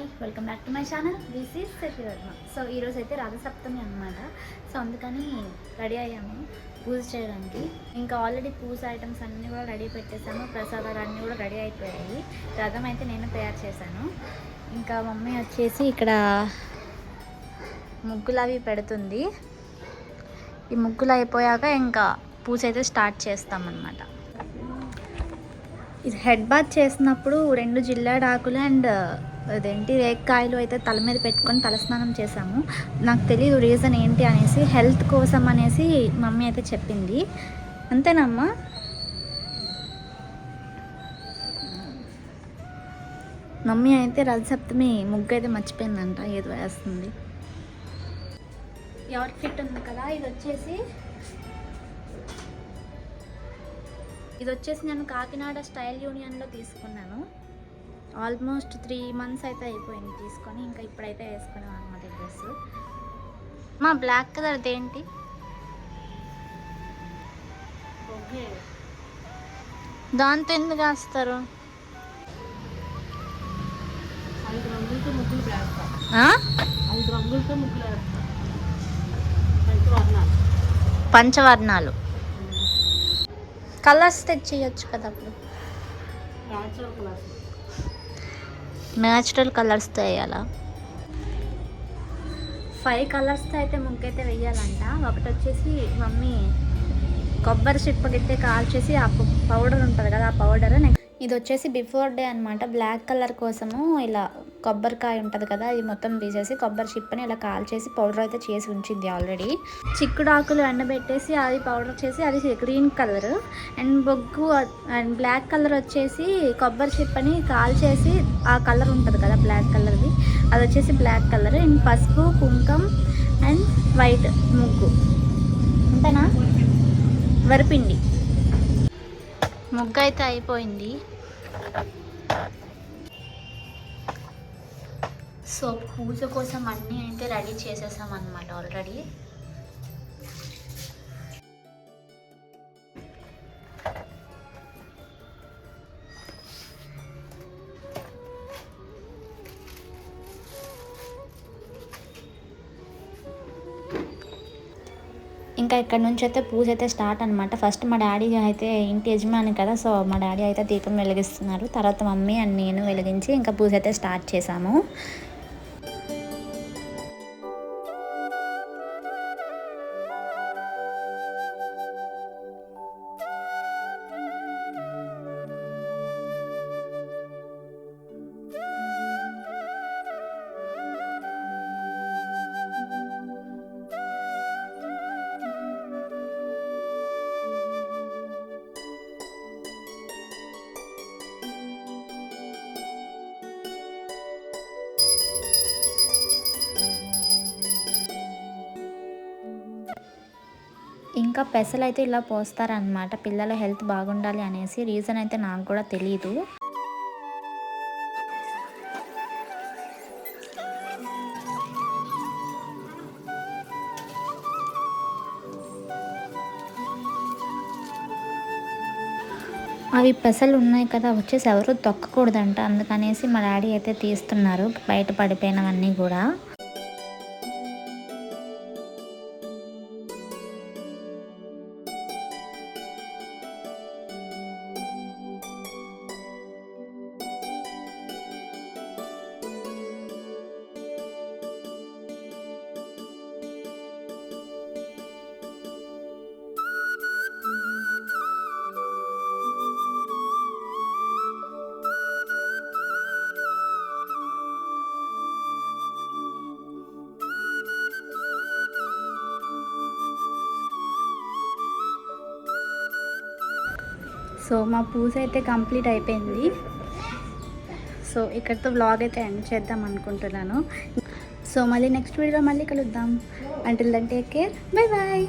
Hi welcome back to my channel. This is Sashivarma so ఈరోజు అయితే రథసప్తమి అనమాట so అందుకని రెడీ అయ్యాము పూజ చేయడానికి. ఇంకా ఆల్రెడీ పూజ ఐటమ్స్ అన్నీ కూడా రెడీ పెట్టేసాము. ప్రసాదాలు అన్నీ కూడా రెడీ అయిపోయాయి. రథం అయితే నేను తయారు చేశాను. ఇంకా మమ్మీ వచ్చేసి ఇక్కడ ముగ్గులు అవి పెడుతుంది. ఈ ముగ్గులు అయిపోయాక ఇంకా పూజ అయితే స్టార్ట్ చేస్తామన్నమాట. ఇది హెడ్ బాత్ చేసినప్పుడు రెండు జిల్లాడాకులు అండ్ అదేంటి రేక్కాయలు అయితే తల మీద పెట్టుకొని తలస్నానం చేశాము. నాకు తెలియదు రీజన్ ఏంటి అనేసి హెల్త్ కోసం అనేసి మమ్మీ అయితే చెప్పింది. అంతేనమ్మా? మమ్మీ అయితే రథసప్తమి ముగ్గు అయితే మర్చిపోయిందంట ఏదో వేస్తుంది. ఎవరి ఫిట్ ఉంది కదా ఇది వచ్చేసి ఇది వచ్చేసి నేను కాకినాడ స్టైల్ యూనియన్లో తీసుకున్నాను. ఆల్మోస్ట్ త్రీ మంత్స్ అయితే అయిపోయింది తీసుకొని ఇంకా ఇప్పుడైతే వేసుకున్నాను అనమాట డ్రెస్ మా బ్లాక్ కలర్ దేంటి? దాంతో ఎందుకు వేస్తారు? పంచవర్ణాలు. కలర్స్ తెచ్చేయచ్చు కదా అప్పుడు. న్యాచురల్ కలర్స్తో వేయాలా? ఫైవ్ కలర్స్తో అయితే ముగ్గు అయితే వేయాలంట. ఒకటి వచ్చేసి మమ్మీ కొబ్బరి చిప్పగిట్టే కాల్చేసి ఆ పౌడర్ ఉంటుంది కదా ఆ పౌడర్ నెక్స్ట్ ఇది వచ్చేసి బిఫోర్ డే అనమాట బ్లాక్ కలర్ కోసము ఇలా కొబ్బరికాయ ఉంటుంది కదా ఇది మొత్తం తీసేసి కొబ్బరి చిప్పని ఇలా కాల్చేసి పౌడర్ అయితే చేసి ఉంచింది ఆల్రెడీ. చిక్కుడు ఆకులు ఎండబెట్టేసి అది పౌడర్ చేసి అది గ్రీన్ కలర్. అండ్ బొగ్గు అండ్ బ్లాక్ కలర్ వచ్చేసి కొబ్బరి చిప్పని కాల్చేసి ఆ కలర్ ఉంటుంది కదా బ్లాక్ కలర్ది అది వచ్చేసి బ్లాక్ కలర్. అండ్ పసుపు కుంకం అండ్ వైట్ ముగ్గు. అంతేనా? వరిపిండి. ముగ్గు అయితే అయిపోయింది. సో పూజ కోసం అన్నీ అయితే రెడీ చేసేసాం అనమాట ఆల్రెడీ. ఇంకా ఇక్కడ నుంచి అయితే పూజ అయితే స్టార్ట్ అనమాట ఫస్ట్ మా డాడీ అయితే ఇంటి యజమాని కదా సో మా డాడీ అయితే దీపం వెలిగిస్తున్నారు. తర్వాత మమ్మీ అండ్ నేను వెలిగించి ఇంకా పూజ అయితే స్టార్ట్ చేసాము. ఇంకా పెసలు అయితే ఇలా పోస్తారనమాట పిల్లల హెల్త్ బాగుండాలి అనేసి రీజన్ అయితే నాకు కూడా తెలియదు అవి పెసలు ఉన్నాయి కదా వచ్చేసి ఎవరు తొక్కకూడదంట. అందుకనేసి మా డాడీ అయితే తీస్తున్నారు బయట పడిపోయినవన్నీ కూడా. సో మా పూజ అయితే కంప్లీట్ అయిపోయింది. సో ఇక్కడితో వ్లాగ్ అయితే ఎండ్ చేద్దాం అనుకుంటున్నాను. సో మళ్ళీ నెక్స్ట్ వీడియో మళ్ళీ కలుద్దాం. Until then take care bye bye